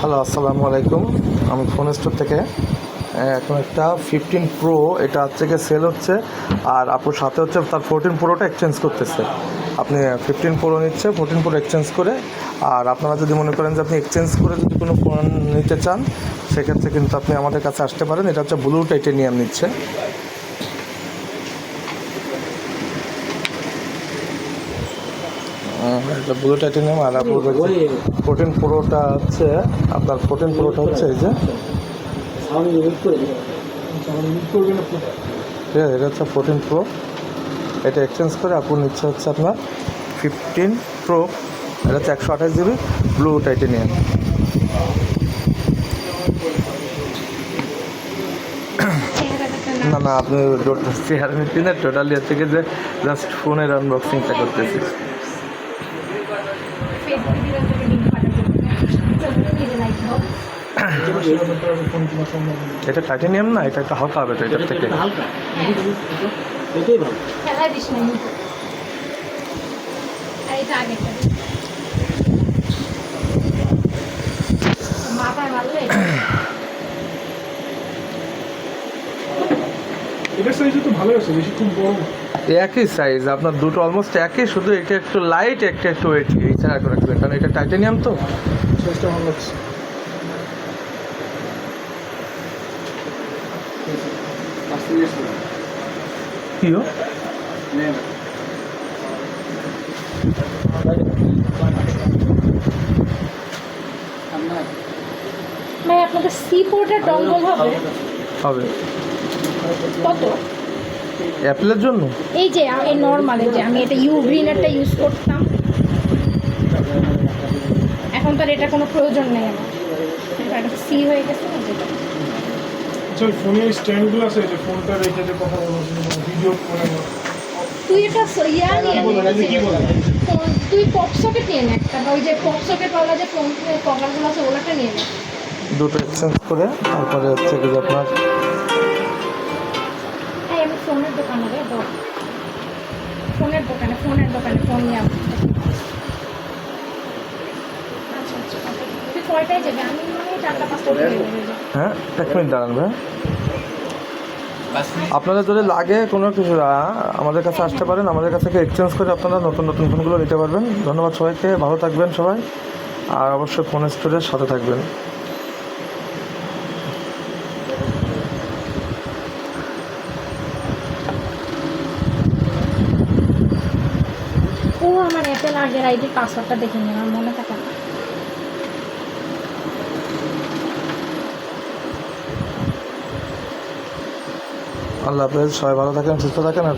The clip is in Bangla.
হ্যালো আসসালামু আলাইকুম আমি ফোন স্টোর থেকে এখন একটা ফিফটিন প্রো এটা আজ থেকে সেল হচ্ছে, আর আপুর সাথে হচ্ছে তার ফোরটিন প্রোটা এক্সচেঞ্জ করতেছে। আপনি ফিফটিন প্রো নিচ্ছে ফোরটিন প্রো এক্সচেঞ্জ করে, আর আপনারা যদি মনে করেন যে আপনি এক্সচেঞ্জ করে যদি কোনো ফোন নিতে চান, সেক্ষেত্রে কিন্তু আপনি আমাদের কাছে আসতে পারেন। এটা হচ্ছে ব্লু টাইটেনিয়াম নিচ্ছে। এটা ব্লু টাইটেনিয়াম আর আপুর ফোরটিন প্রোটা হচ্ছে আপনার ফোরটিন প্রোটা হচ্ছে এই যে। ঠিক আছে এটা হচ্ছে ফোরটিন প্রো এটা এক্সচেঞ্জ করে আপনার নিচ্ছে হচ্ছে আপনার ফিফটিন প্রো এটা হচ্ছে একশো আঠাশ জিবি ব্লু টাইটেনিয়াম না না আপনি চেয়ার নিচ্ছি না টোটালি হচ্ছে যে জাস্ট ফোনের আনবক্সিংটা করতেছি। এটা টাইটেনিয়াম না এটা একটা হালকা হবে তো এটার থেকে। এটার সাইজে তো ভালো আছে বেশি খুব বড়। একই সাইজ আপনার দুটো অলমোস্ট একই শুধু এটা একটু লাইট একটা একটু ওয়েট এছাড়া করে রাখবেন কারণ এটা টাইটেনিয়াম তো। ভালো লাগছে কিও ভাই আপনাদের সি পোর্টের ডঙ্গল হবে? হবে। কত? অ্যাপেলের জন্য? এই যে এই নর্মালে যে আমি এটা ইউ গ্রিনেরটা ইউজ করতাম। এখন তার এটা কোনো প্রয়োজন নেই আমার। এটা সি হয়ে গেছে না যেটা। আচ্ছা ওই ফোনের স্ট্যান্ডগুলো আছে যে ফোনটা রেখে যে কথা বলো ভিডিও করে তুই এটা ইয়া নিয়ে? তুই পপ সকেট নিয়ে নে একটা ওই যে পপ সকেট ওয়ালা যে ফোন কভারগুলো আছে ওগুলোটা নিয়ে নে। দুটো এক্সচেঞ্জ করে তারপরে হচ্ছে কি আপনার হ্যাঁ আমি ফোনের দোকানে রে ফোনের দোকানে ফোনের দোকানে ফোন নিয়ে আসব আচ্ছা আচ্ছা তুই কয়টায় যাবে আমি মানে চারটা পাঁচটা হ্যাঁ এক মিনিট দাঁড়ান ভাই। আপনাদের যদি লাগে কোনো কিছু আমাদের কাছে আসতে পারেন আমাদের কাছ থেকে এক্সচেঞ্জ করে আপনারা নতুন নতুন ফোনগুলো নিতে পারবেন। ধন্যবাদ সবাইকে ভালো থাকবেন সবাই। আর অবশ্যই ফোন স্টোরের সাথে থাকবেন। আগের আইডির পাসওয়ার্ডটা দেখে নিই আমার মনে থাকে না। আল্লাহ হাফেজ, সবাই ভালো থাকেন, সুস্থ থাকেন, আর